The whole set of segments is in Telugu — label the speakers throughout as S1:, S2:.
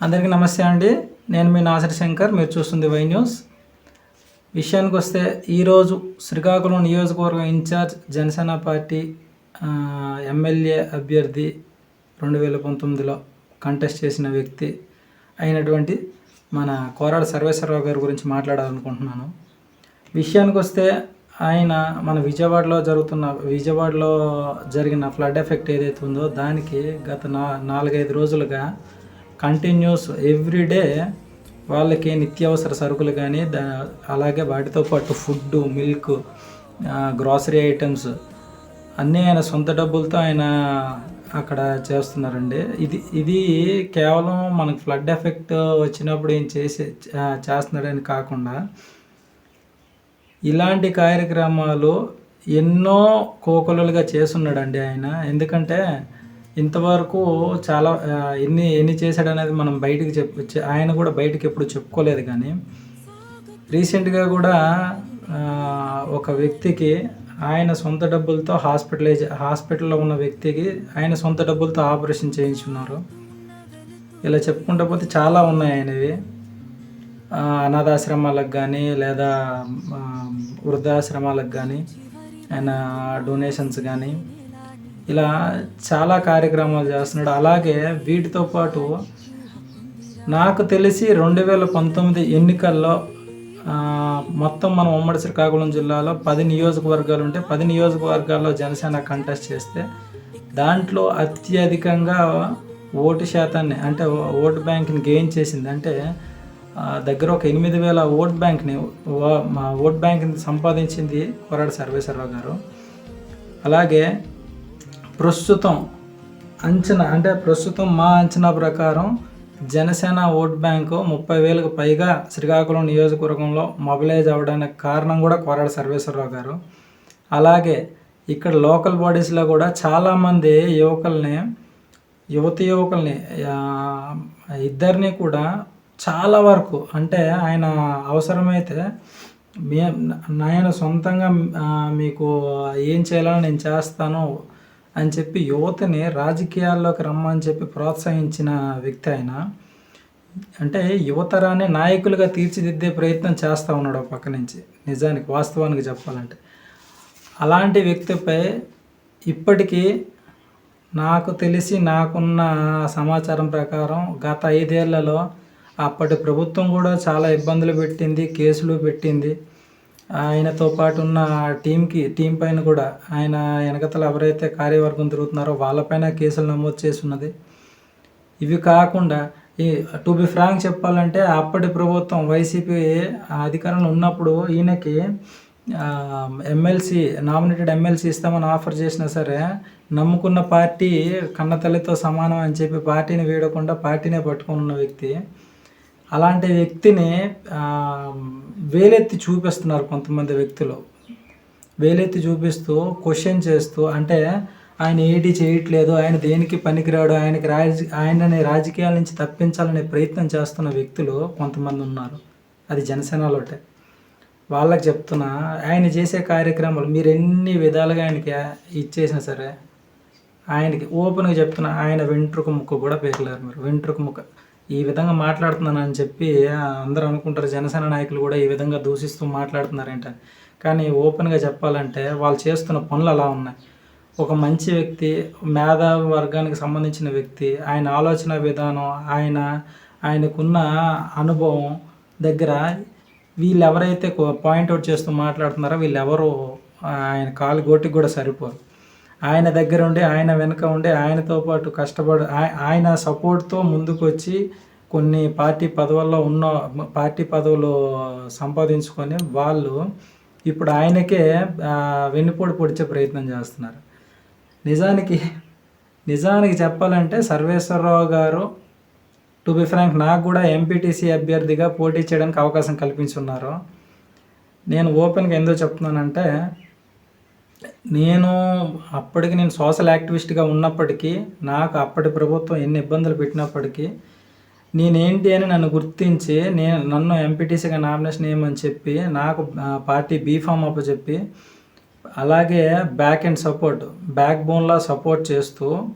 S1: అందరికీ నమస్తే అండి. నేను మీ నాసరి శంకర్ మీరు చూస్తుంది వై న్యూస్. విషయానికి వస్తే ఈరోజు శ్రీకాకుళం నియోజకవర్గం ఇన్ఛార్జ్ జనసేన పార్టీ ఎమ్మెల్యే అభ్యర్థి రెండు వేల పంతొమ్మిదిలో కంటెస్ట్ చేసిన వ్యక్తి అయినటువంటి మన కోరాడ సర్వేశ్వరరావు గారి గురించి మాట్లాడాలనుకుంటున్నాను. విషయానికి వస్తే ఆయన మన విజయవాడలో జరుగుతున్న విజయవాడలో జరిగిన ఫ్లడ్ ఎఫెక్ట్ ఏదైతే ఉందో దానికి గత నా నాలుగైదు రోజులుగా కంటిన్యూస్ ఎవ్రీడే వాళ్ళకి నిత్యావసర సరుకులు కానీ దా అలాగే వాటితో పాటు ఫుడ్ మిల్క్ గ్రాసరీ ఐటమ్స్ అన్నీ ఆయన సొంత డబ్బులతో ఆయన అక్కడ చేస్తున్నారండి. ఇది ఇది కేవలం మనకు ఫ్లడ్ ఎఫెక్ట్ వచ్చినప్పుడు ఏం చేసే చేస్తున్నాడని కాకుండా ఇలాంటి కార్యక్రమాలు ఎన్నో కోకొలలుగా చేస్తున్నాడండి ఆయన. ఎందుకంటే ఇంతవరకు చాలా ఎన్ని ఎన్ని చేశాడు అనేది మనం బయటికి చెప్ప ఆయన కూడా బయటికి ఎప్పుడు చెప్పుకోలేదు కానీ రీసెంట్గా కూడా ఒక వ్యక్తికి ఆయన సొంత డబ్బులతో హాస్పిటలైజ్ హాస్పిటల్లో ఉన్న వ్యక్తికి ఆయన సొంత డబ్బులతో ఆపరేషన్ చేయించున్నారు. ఇలా చెప్పుకుంటూ పోతే చాలా ఉన్నాయి ఆయనవి. అనాథాశ్రమాలకు కానీ లేదా వృద్ధాశ్రమాలకు కానీ ఆయన డొనేషన్స్ కానీ ఇలా చాలా కార్యక్రమాలు చేస్తున్నాడు. అలాగే వీటితో పాటు నాకు తెలిసి రెండు వేల పంతొమ్మిది ఎన్నికల్లో మొత్తం మనం ఉమ్మడి శ్రీకాకుళం జిల్లాలో పది నియోజకవర్గాలు ఉంటే పది నియోజకవర్గాల్లో జనసేన కంటెస్ట్ చేస్తే దాంట్లో అత్యధికంగా ఓటు శాతాన్ని అంటే ఓటు బ్యాంక్ని గెయిన్ చేసింది. అంటే దగ్గర ఒక ఎనిమిది వేల ఓట్ బ్యాంక్ని మా ఓట్ బ్యాంక్ని సంపాదించింది కొరాడ సర్వేశ్వరరావు గారు. అలాగే ప్రస్తుతం అంచనా అంటే ప్రస్తుతం మా అంచనా ప్రకారం జనసేన ఓట్ బ్యాంకు ముప్పై వేలకు పైగా శ్రీకాకుళం నియోజకవర్గంలో మొబిలైజ్ అవ్వడానికి కారణం కూడా కోరాడ సర్వేశ్వరరావు గారు. అలాగే ఇక్కడ లోకల్ బాడీస్లో కూడా చాలామంది యువకుల్ని యువతి యువకుల్ని ఇద్దరిని కూడా చాలా వరకు అంటే ఆయన అవసరమైతే మే నేను సొంతంగా మీకు ఏం చేయాలని నేను చేస్తాను అని చెప్పి యువతని రాజకీయాల్లోకి రమ్మని చెప్పి ప్రోత్సహించిన వ్యక్తి ఆయన. అంటే యువతరాన్ని నాయకులుగా తీర్చిదిద్దే ప్రయత్నం చేస్తూ ఉన్నాడు పక్క నుంచి. నిజానికి వాస్తవానికి చెప్పాలంటే. అలాంటి వ్యక్తిపై ఇప్పటికీ నాకు తెలిసి నాకున్న సమాచారం ప్రకారం గత ఐదేళ్ళలో అప్పటి ప్రభుత్వం కూడా చాలా ఇబ్బందులు పెట్టింది కేసులు పెట్టింది. ఆయనతో పాటు ఉన్న టీంకి టీం పైన కూడా ఆయన వెనకతల ఎవరైతే కార్యవర్గం తిరుగుతున్నారో వాళ్ళపైన కేసులు నమోదు చేసి ఉన్నది ఇవి కాకుండా ఈ టు బి ఫ్రాంక్ చెప్పాలంటే అప్పటి ప్రభుత్వం వైసీపీ అధికారంలో ఉన్నప్పుడు ఈయనకి ఎమ్మెల్సీ నామినేటెడ్ ఎమ్మెల్సీ ఇస్తామని ఆఫర్ చేసినా సరే నమ్ముకున్న పార్టీ కన్నతల్లితో సమానం అని చెప్పి పార్టీని వీడకుండా పార్టీనే పట్టుకొని ఉన్న వ్యక్తి. అలాంటి వ్యక్తిని వేలెత్తి చూపిస్తున్నారు కొంతమంది వ్యక్తులు. వేలెత్తి చూపిస్తూ క్వశ్చన్ చేస్తూ అంటే ఆయన ఏటి చేయట్లేదు ఆయన దేనికి పనికిరాడు ఆయనకి రాజ ఆయనని రాజకీయాల నుంచి తప్పించాలనే ప్రయత్నం చేస్తున్న వ్యక్తులు కొంతమంది ఉన్నారు. అది జనసేనలోటే. వాళ్ళకి చెప్తున్నా ఆయన చేసే కార్యక్రమాలు మీరు ఎన్ని విధాలుగా ఆయనకి ఇచ్చేసినా సరే ఆయనకి ఓపెన్గా చెప్తున్నా ఆయన వెంట్రుక ముక్క కూడా పేర్లేరు మీరు. వెంట్రుక ముక్క ఈ విధంగా మాట్లాడుతున్నాను అని చెప్పి అందరూ అనుకుంటారు జనసేన నాయకులు కూడా ఈ విధంగా దూషిస్తూ మాట్లాడుతున్నారంట. కానీ ఓపెన్గా చెప్పాలంటే వాళ్ళు చేస్తున్న పనులు అలా ఉన్నాయి. ఒక మంచి వ్యక్తి మేధావి వర్గానికి సంబంధించిన వ్యక్తి ఆయన ఆలోచన విధానం ఆయన ఆయనకున్న అనుభవం దగ్గర వీళ్ళు ఎవరైతే పాయింట్అవుట్ చేస్తూ మాట్లాడుతున్నారో వీళ్ళెవరు ఆయన కాలు గోటికి కూడా సరిపోరు. ఆయన దగ్గర ఉండి ఆయన వెనుక ఉండి ఆయనతో పాటు కష్టపడి ఆయన సపోర్ట్తో ముందుకొచ్చి కొన్ని పార్టీ పదవుల్లో ఉన్న పార్టీ పదవులు సంపాదించుకొని వాళ్ళు ఇప్పుడు ఆయనకే వెన్నుపోటు పొడిచే ప్రయత్నం చేస్తున్నారు. నిజానికి నిజానికి చెప్పాలంటే సర్వేశ్వరరావు గారు టు బి ఫ్రాంక్ నాకు కూడా ఎంపీటీసీ అభ్యర్థిగా పోటీ చేయడానికి అవకాశం కల్పించున్నారు. నేను ఓపెన్గా ఎందుకు చెప్తున్నానంటే నేను అప్పటికి నేను సోషల్ యాక్టివిస్ట్గా ఉన్నప్పటికీ నాకు అప్పటి ప్రభుత్వం ఎన్ని ఇబ్బందులు పెట్టినప్పటికీ నేనేంటి అని నన్ను గుర్తించి నేను నన్ను ఎంపీటీసీగా నామినేషన్ వేయమని చెప్పి నాకు పార్టీ బీఫామ్ చెప్పి అలాగే బ్యాక్ అండ్ సపోర్ట్ బ్యాక్ బోన్లా సపోర్ట్ చేస్తూ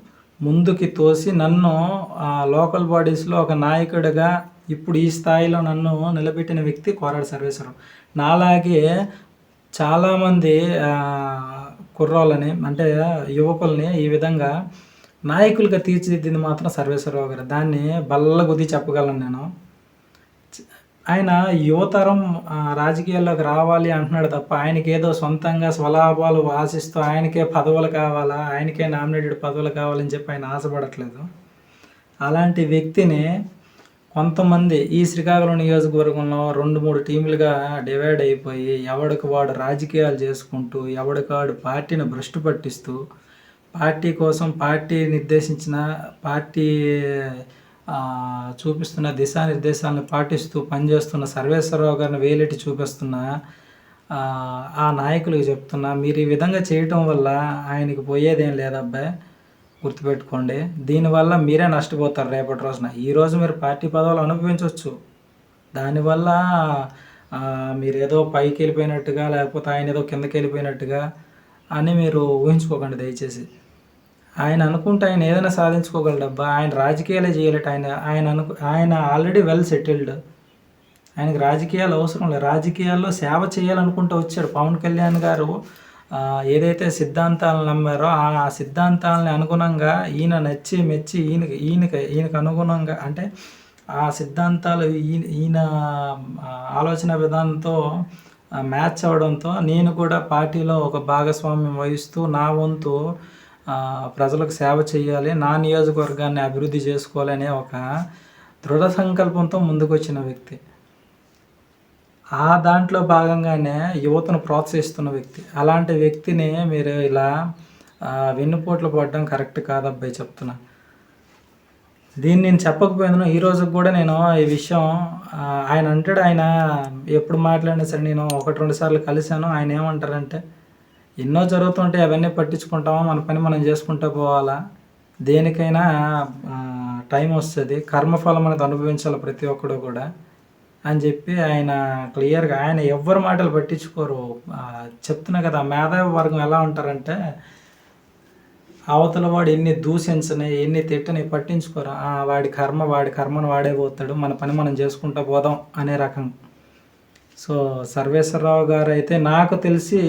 S1: ముందుకి తోసి నన్ను లోకల్ బాడీస్లో ఒక నాయకుడిగా ఇప్పుడు ఈ స్థాయిలో నన్ను నిలబెట్టిన వ్యక్తి కోరాడు సర్వేశ్వరం. నాలాగే చాలామంది కుర్రాళ్ళని అంటే యువకుల్ని ఈ విధంగా నాయకులుగా తీర్చిదిద్దింది మాత్రం సర్వేశ్వరరావు గారు. దాన్ని బల్లగుద్ది చెప్పగలను నేను. ఆయన యువతరం రాజకీయాల్లోకి రావాలి అంటున్నాడు తప్ప ఆయనకి ఏదో సొంతంగా స్వలాభాలు ఆశిస్తూ ఆయనకే పదవులు కావాలా ఆయనకే నామినేటెడ్ పదవులు కావాలని చెప్పి ఆయన ఆశపడట్లేదు. అలాంటి వ్యక్తిని కొంతమంది ఈ శ్రీకాకుళం నియోజకవర్గంలో రెండు మూడు టీములుగా డివైడ్ అయిపోయి ఎవడికి వాడు రాజకీయాలు చేసుకుంటూ ఎవడికి వాడు పార్టీని భ్రష్టు పట్టిస్తూ పార్టీ కోసం పార్టీ నిర్దేశించిన పార్టీ చూపిస్తున్న దిశానిర్దేశాలను పాటిస్తూ పనిచేస్తున్న సర్వేశ్వరరావు గారిని వేలెట్టి చూపిస్తున్న ఆ, నాయకులకు చెప్తున్నా మీరు ఈ విధంగా చేయటం వల్ల ఆయనకి పోయేదేం లేదబ్బాయి గుర్తుపెట్టుకోండి దీనివల్ల మీరే నష్టపోతారు రేపటి రోజున. ఈ రోజు మీరు పార్టీ పదవులు అనుభవించవచ్చు దానివల్ల మీరు ఏదో పైకి వెళ్ళిపోయినట్టుగా లేకపోతే ఆయన ఏదో కిందకి వెళ్ళిపోయినట్టుగా అని మీరు ఊహించుకోకండి దయచేసి. ఆయన అనుకుంటే ఆయన ఏదైనా సాధించుకోగలడబ్బా ఆయన రాజకీయాలే చేయలేట. ఆయన ఆయన అనుకు ఆయన ఆల్రెడీ వెల్ సెటిల్డ్ ఆయనకి రాజకీయాలు అవసరం లేదు. రాజకీయాల్లో సేవ చేయాలనుకుంటూ వచ్చాడు పవన్ కళ్యాణ్ గారు. ఏదైతే సిద్ధాంతాలను నమ్మారో ఆ సిద్ధాంతాలని అనుగుణంగా ఈయన నచ్చి మెచ్చి ఈయనకి ఈయనకి ఈయనకు అనుగుణంగా అంటే ఆ సిద్ధాంతాలు ఈయన ఈయన ఆలోచన విధానంతో మ్యాచ్ అవడంతో నేను కూడా పార్టీలో ఒక భాగస్వామ్యం వహిస్తూ నా వంతు ప్రజలకు సేవ చేయాలి నా నియోజకవర్గాన్ని అభివృద్ధి చేసుకోవాలనే ఒక దృఢ సంకల్పంతో ముందుకొచ్చిన వ్యక్తి. ఆ దాంట్లో భాగంగానే యువతను ప్రోత్సహిస్తున్న వ్యక్తి. అలాంటి వ్యక్తిని మీరు ఇలా వెన్నుపోట్లు పడడం కరెక్ట్ కాదబ్బాయి చెప్తున్నా. దీన్ని నేను చెప్పకపోయినా ఈ రోజుకి కూడా నేను ఈ విషయం ఆయన అంటాడు ఆయన ఎప్పుడు మాట్లాడినా సరే నేను ఒకటి రెండు సార్లు కలిశాను. ఆయన ఏమంటారంటే ఎన్నో జరుగుతుంటే అవన్నీ పట్టించుకుంటామో? మన పని మనం చేసుకుంటూ పోవాలా? దేనికైనా టైం వస్తుంది. కర్మఫలం అనేది అనుభవించాలి ప్రతి ఒక్కడు కూడా. అని చెప్పి ఆయన క్లియర్గా ఆయన ఎవ్వరి మాటలు పట్టించుకోరు. చెప్తున్నా కదా మేధావి వర్గం ఎలా ఉంటారంటే అవతల వాడు ఎన్ని దూషించని ఎన్ని తిట్టని పట్టించుకోరు. వాడి కర్మ వాడి కర్మను వాడే పోతాడు మన పని మనం చేసుకుంటూ పోదాం అనే రకం. సో సర్వేశ్వరరావు గారు అయితే నాకు తెలిసి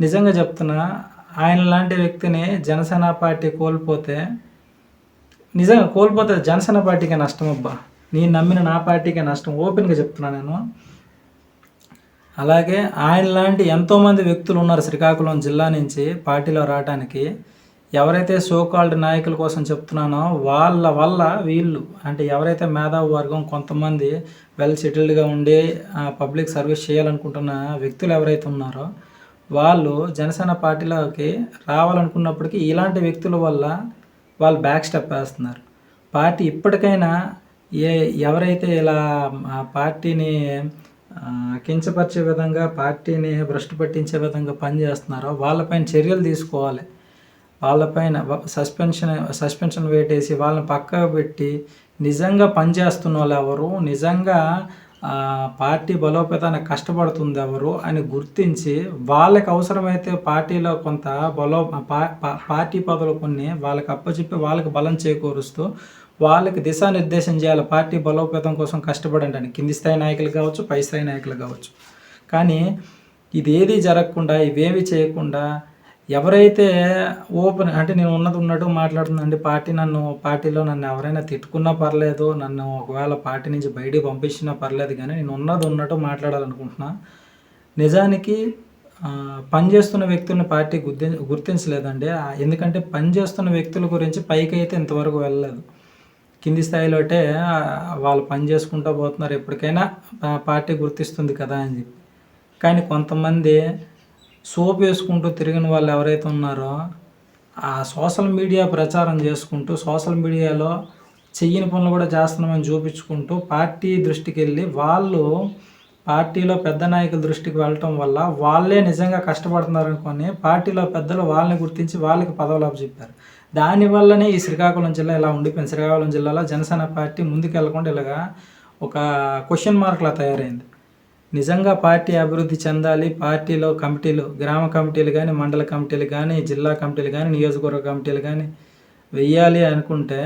S1: నిజంగా చెప్తున్నా ఆయన లాంటి వ్యక్తిని జనసేన పార్టీ కోల్పోతే నిజంగా కోల్పోతే జనసేన పార్టీకి నష్టం అబ్బా. నేను నమ్మిన నా పార్టీకే నష్టం. ఓపెన్గా చెప్తున్నా నేను. అలాగే ఆయన లాంటి ఎంతోమంది వ్యక్తులు ఉన్నారు శ్రీకాకుళం జిల్లా నుంచి పార్టీలో రావడానికి ఎవరైతే సోకాల్డ్ నాయకుల కోసం చెప్తున్నానో వాళ్ళ వల్ల వీళ్ళు అంటే ఎవరైతే మేధావు వర్గం కొంతమంది వెల్ సెటిల్డ్గా ఉండి పబ్లిక్ సర్వీస్ చేయాలనుకుంటున్న వ్యక్తులు ఎవరైతే ఉన్నారో వాళ్ళు జనసేన పార్టీలోకి రావాలనుకున్నప్పటికీ ఇలాంటి వ్యక్తుల వల్ల వాళ్ళు బ్యాక్ స్టెప్ వేస్తున్నారు. పార్టీ ఇప్పటికైనా ఏ ఎవరైతే ఇలా పార్టీని కించపరిచే విధంగా పార్టీని భ్రష్టు పట్టించే విధంగా పనిచేస్తున్నారో వాళ్ళపైన చర్యలు తీసుకోవాలి. వాళ్ళపైన సస్పెన్షన్ సస్పెన్షన్ వేటేసి వాళ్ళని పక్కకు పెట్టి నిజంగా పనిచేస్తున్న వాళ్ళు ఎవరు? నిజంగా పార్టీ బలోపేతానికి కష్టపడుతుంది ఎవరు? అని గుర్తించి వాళ్ళకి అవసరమైతే పార్టీలో కొంత బలో పా- పార్టీ పదవులు కొన్ని వాళ్ళకి అప్పచెప్పి వాళ్ళకి బలం చేకూరుస్తూ వాళ్ళకి దిశానిర్దేశం చేయాలి. పార్టీ బలోపేతం కోసం కష్టపడండి కింది స్థాయి నాయకులు కావచ్చు పై స్థాయి నాయకులు కావచ్చు. కానీ ఇది ఏది జరగకుండా ఇవేవి చేయకుండా ఎవరైతే ఓపెన్ అంటే నేను ఉన్నది ఉన్నట్టు మాట్లాడుతుందండి పార్టీ నన్ను పార్టీలో నన్ను ఎవరైనా తిట్టుకున్నా పర్లేదు నన్ను ఒకవేళ పార్టీ నుంచి బయటికి పంపించినా పర్లేదు కానీ నేను ఉన్నది ఉన్నట్టు మాట్లాడాలనుకుంటున్నా. నిజానికి పనిచేస్తున్న వ్యక్తుల్ని పార్టీ గుర్తి గుర్తించలేదండి. ఎందుకంటే పనిచేస్తున్న వ్యక్తుల గురించి పైకి అయితే ఇంతవరకు వెళ్ళలేదు. కింది స్థాయిలో అంటే వాళ్ళు పని చేసుకుంటూ పోతున్నారు ఎప్పటికైనా పార్టీ గుర్తిస్తుంది కదా అని చెప్పి. కానీ కొంతమంది సోప్ వేసుకుంటూ తిరిగిన వాళ్ళు ఎవరైతే ఉన్నారో ఆ సోషల్ మీడియా ప్రచారం చేసుకుంటూ సోషల్ మీడియాలో చెయ్యని పనులు కూడా చేస్తున్నామని చూపించుకుంటూ పార్టీ దృష్టికి వెళ్ళి వాళ్ళు పార్టీలో పెద్ద నాయకుల దృష్టికి వెళ్ళటం వల్ల వాళ్ళే నిజంగా కష్టపడుతున్నారు అనుకొని పార్టీలో పెద్దలు వాళ్ళని గుర్తించి వాళ్ళకి పదవులు చెప్పారు దానివల్లనే ఈ శ్రీకాకుళం జిల్లా ఇలా ఉండిపోయింది. శ్రీకాకుళం జిల్లాలో జనసేన పార్టీ ముందుకెళ్ళకుండా ఇలాగా ఒక క్వశ్చన్ మార్క్లా తయారైంది. నిజంగా పార్టీ అభివృద్ధి చెందాలి పార్టీలో కమిటీలు గ్రామ కమిటీలు కానీ మండల కమిటీలు కానీ జిల్లా కమిటీలు కానీ నియోజకవర్గ కమిటీలు కానీ వెయ్యాలి అనుకుంటే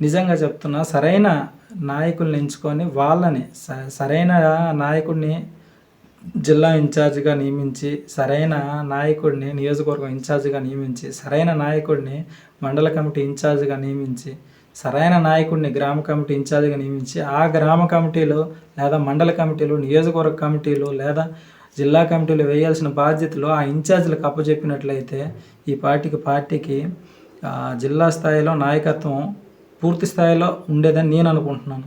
S1: నిజంగా చెప్తున్నా సరైన నాయకుల్ని ఎంచుకొని వాళ్ళని స- సరైన నాయకుడిని జిల్లా ఇన్ఛార్జిగా నియమించి సరైన నాయకుడిని నియోజకవర్గం ఇన్ఛార్జిగా నియమించి సరైన నాయకుడిని మండల కమిటీ ఇన్ఛార్జిగా నియమించి సరైన నాయకుడిని గ్రామ కమిటీ ఇన్ఛార్జిగా నియమించి ఆ గ్రామ కమిటీలు లేదా మండల కమిటీలు నియోజకవర్గ కమిటీలు లేదా జిల్లా కమిటీలు వేయాల్సిన బాధ్యతలు ఆ ఇన్ఛార్జీలకు అప్పచెప్పినట్లయితే ఈ పార్టీకి పార్టీకి జిల్లా స్థాయిలో నాయకత్వం పూర్తి స్థాయిలో ఉండేదని నేను అనుకుంటున్నాను.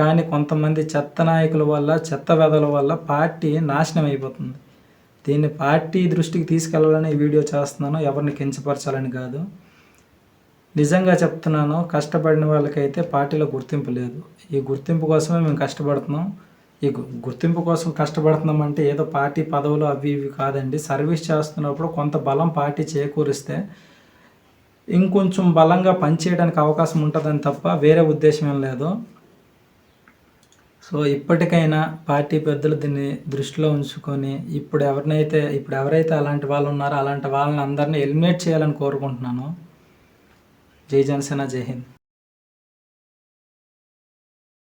S1: కానీ కొంతమంది చెత్త నాయకుల వల్ల చెత్త వెదల వల్ల పార్టీ నాశనం అయిపోతుంది. దీన్ని పార్టీ దృష్టికి తీసుకెళ్ళాలని ఈ వీడియో చేస్తున్నాను. ఎవరిని కించపరచాలని కాదు. నిజంగా చెప్తున్నాను కష్టపడిన వాళ్ళకైతే పార్టీలో గుర్తింపు లేదు. ఈ గుర్తింపు కోసమే మేము కష్టపడుతున్నాం. ఈ గు- గుర్తింపు కోసం కష్టపడుతున్నాం అంటే ఏదో పార్టీ పదవులు అవి ఇవి కాదండి. సర్వీస్ చేస్తున్నప్పుడు కొంత బలం పార్టీ చేకూరిస్తే ఇంకొంచెం బలంగా పనిచేయడానికి అవకాశం ఉంటుందని తప్ప వేరే ఉద్దేశం ఏం లేదు. సో ఇప్పటికైనా పార్టీ పెద్దలు దీన్ని దృష్టిలో ఉంచుకొని ఇప్పుడు ఎవరినైతే ఇప్పుడు ఎవరైతే అలాంటి వాళ్ళు ఉన్నారో అలాంటి వాళ్ళని అందరినీ ఎలిమినేట్ చేయాలని కోరుకుంటున్నాను. జై జనసేన జై హింద్.